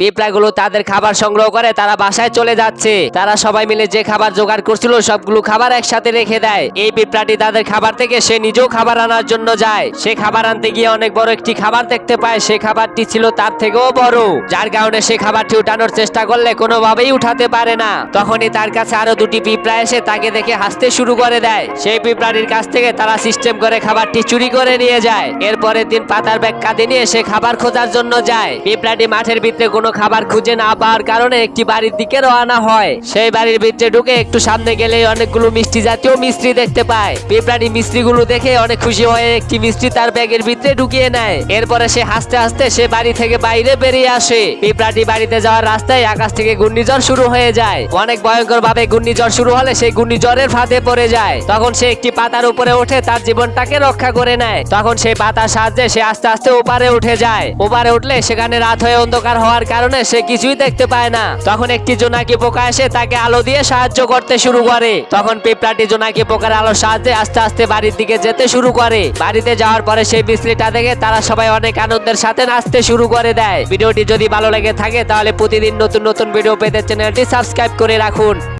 পিঁপড়াগুলো তাদের খাবার সংগ্রহ করে, তারা বাসায় চলে যাচ্ছে। তারা সবাই মিলে যে খাবার জোগাড় করছিল, সবগুলো খাবার একসাথে রেখে দেয়। এই পিঁপড়াটি তাদের খাবার থেকে সে নিজেও খাবার আনার জন্য যায়। সে খাবার আনতে গিয়ে অনেক বড় একটি খাবার দেখতে পায়। সে খাবারটি ছিল তার থেকেও বড়। যার কারণে সে খাবারটি উঠানোর চেষ্টা করলে কোনোভাবেই উঠাতে পারে না। তখনই তার কাছে আরও দুটি পিঁপড়া এসে তাকে দেখে হাসতে শুরু করে দেয়। সেই পিঁপড়াটির কাছ থেকে তারা সিস্টেম করে খাবারটি চুরি করে নিয়ে যায়। এরপরের দিন পাতার ব্যাগ কাঁধে নিয়ে সে খাবার খোঁজার জন্য যায়। পিঁপড়াটি মাঠের ভিতরে কোনো খাবার খুঁজে না পাওয়ার কারণে একটি বাড়ির দিকে রওনা হয়। সেই বাড়ির ভিতরে ঢুকে একটু সামনে গেলে অনেকগুলো মিষ্টি জাতীয় মিস্ত্রি দেখতে পায়। পিঁপড়াটি মিস্ত্রিগুলো দেখে অনেক খুশি হয়ে একটি মিষ্টি তার ব্যাগের ভিতরে ঢুকিয়ে নেয়। এরপরে সে হাসতে হাসতে সে বাড়ি থেকে বাইরে বেরিয়ে আসে। পিঁপড়াটি বাড়িতে যাওয়ার রাস্তায় আকাশ থেকে ঘূর্ণিঝড় শুরু হয়ে যায়। অনেক ভয়ঙ্কর ভাবে ঘূর্ণিঝড় শুরু হলে সেই ঘূর্ণিঝড়ের ফাঁদে পড়ে যায়। তখন সে একটি পাতার উপরে উঠে তার জীবনটাকে রক্ষা করে নেয়। তখন সেই পাতার সাহায্যে সে আস্তে আস্তে ওপারে উঠে যায়। ওপারে উঠলে সেখানে রাত হয়ে অন্ধকার হওয়ার কারণে সে কিছুই দেখতে পায় না। তখন একটি জোনাকি পোকা এসে তাকে আলো দিয়ে সাহায্য করতে শুরু করে। তখন পিঁপড়াটি জোনাকি পোকার আলোর সাহায্যে আস্তে আস্তে বাড়ির দিকে যেতে শুরু করে। বাড়িতে যাওয়ার পরে সেই বিশ্রীটা দেখে তারা সবাই অনেক আনন্দের সাথে নাচতে শুরু করে দেয়। ভিডিওটি যদি ভালো লেগে থাকে, তাহলে প্রতিদিন নতুন নতুন ভিডিও পেতে চ্যানেলটি সাবস্ক্রাইব করে রাখুন।